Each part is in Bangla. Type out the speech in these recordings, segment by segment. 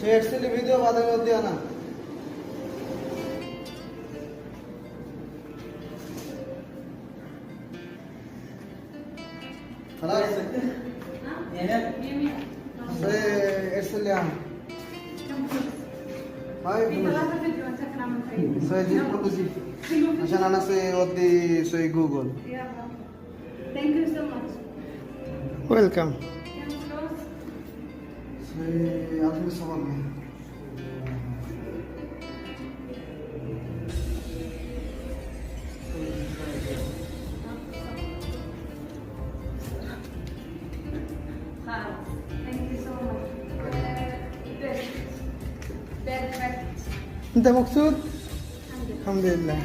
ಸೇರ್ಸಿಲಿ ಬಿದ್ದು ಅದಾಗ ಓದ್ಯಾನ عشان انا سي ودي سي جوجل ثانك يو سو ماتش ويلكم سي عارفين صورني Thank you so much. Best. Perfect. انت مقصود الحمد لله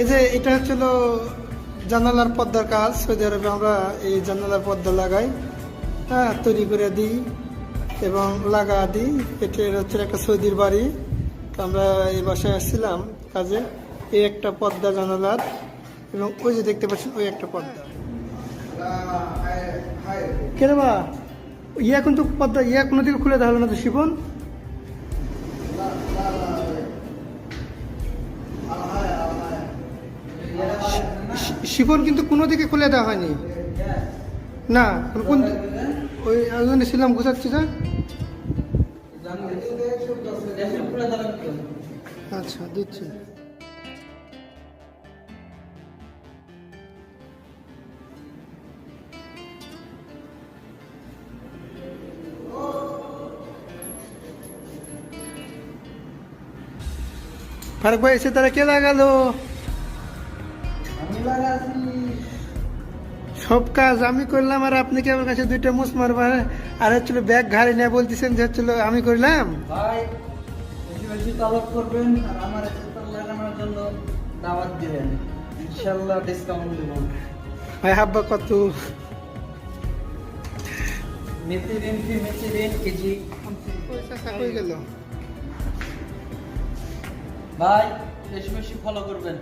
এই যে এটা হচ্ছিল জানালার পর্দার কাজ, সৌদি আরবে আমরা এই জানালার পর্দা লাগাই। হ্যাঁ তৈরি করে দিই এবং লাগা দিই। এটি হচ্ছে একটা সৌদির বাড়ি। আমরা এই বাসায় আসছিলাম কাজে। এই একটা পর্দা জানালার এবং ওই যে দেখতে পাচ্ছেন ওই একটা পর্দা কেন বা ইয়া তো পর্দা ইয়া কোনো দিকে খুলে দেওয়া হলো না তো শিবন শিফন কিন্তু কোনো দিকে খুলে দেওয়া হয়নি। না, কোন ওই ওখানে ছিলাম গুছাচ্ছি না আচ্ছা দিচ্ছি। ফারুক ভাই, এসে তারা কে লাগালো? সব কাজ আমি করলাম আর আপনি কি আমার কাছে দুইটা মুস মারবার? আর হচ্ছিল ব্যাগ ঘাড়ি নিয়ে বলতেছেন যে হচ্ছিল আমি করলাম? ভাই বেশি বেশি তলব করবেন আর আমার স্কুটার জন্য দাওয়াত দিবেন। ইনশাল্লাহ ডিসকাউন্ট দেব। ভাই হাব্বা কত? গেল। ভাই বেশি বেশি ফলো করবেন।